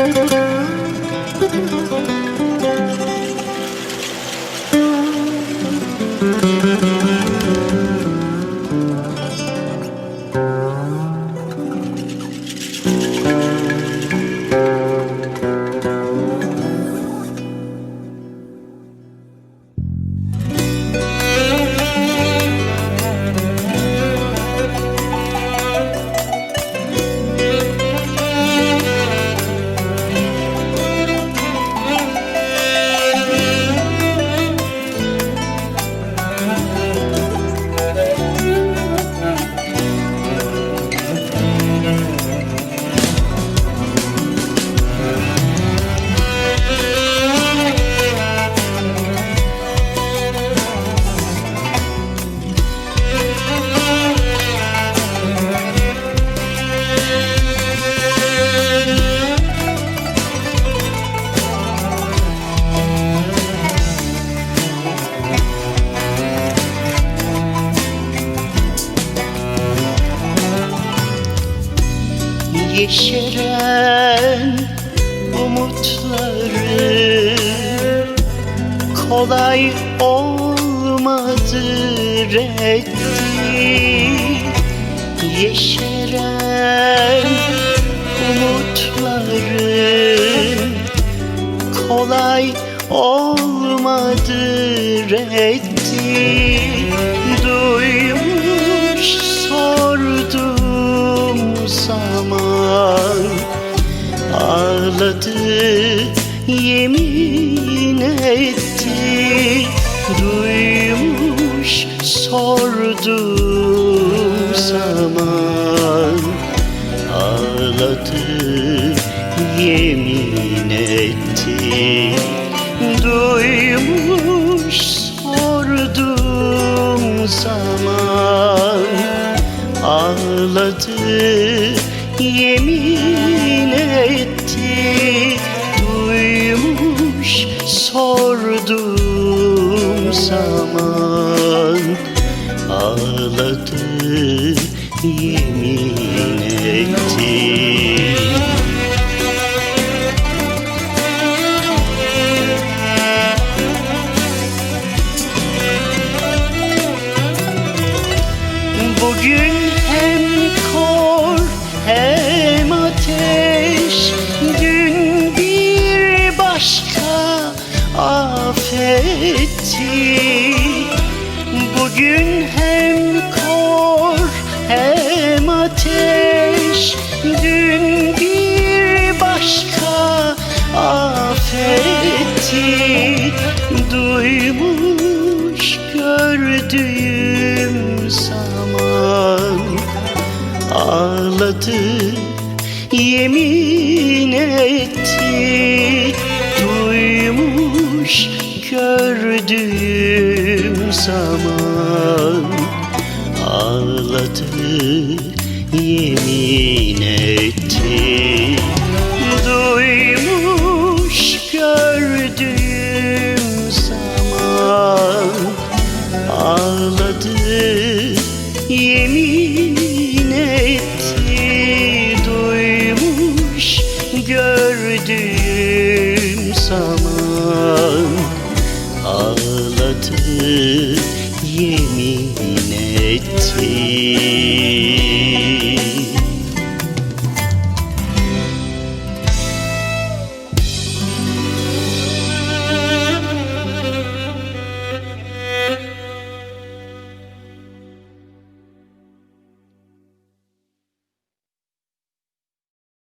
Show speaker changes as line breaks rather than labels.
Müzik yeşeren umutları kolay olmadı reddi yeşeren umutların kolay olmadı reddi duymuş ağladı yemin etti. Duymuş sordum zaman. Ağladı yemin etti. Duymuş sordum zaman. Ağladı yemin sordum zaman ağladı yemin etti afetti Bugün hem kor hem ateş Dün bir başka afetti Duymuş gördüğüm zaman Ağladı yemin etti gördüğüm zaman Ağladı yemin etti Duymuş gördüğüm zaman Ağladı yemin etti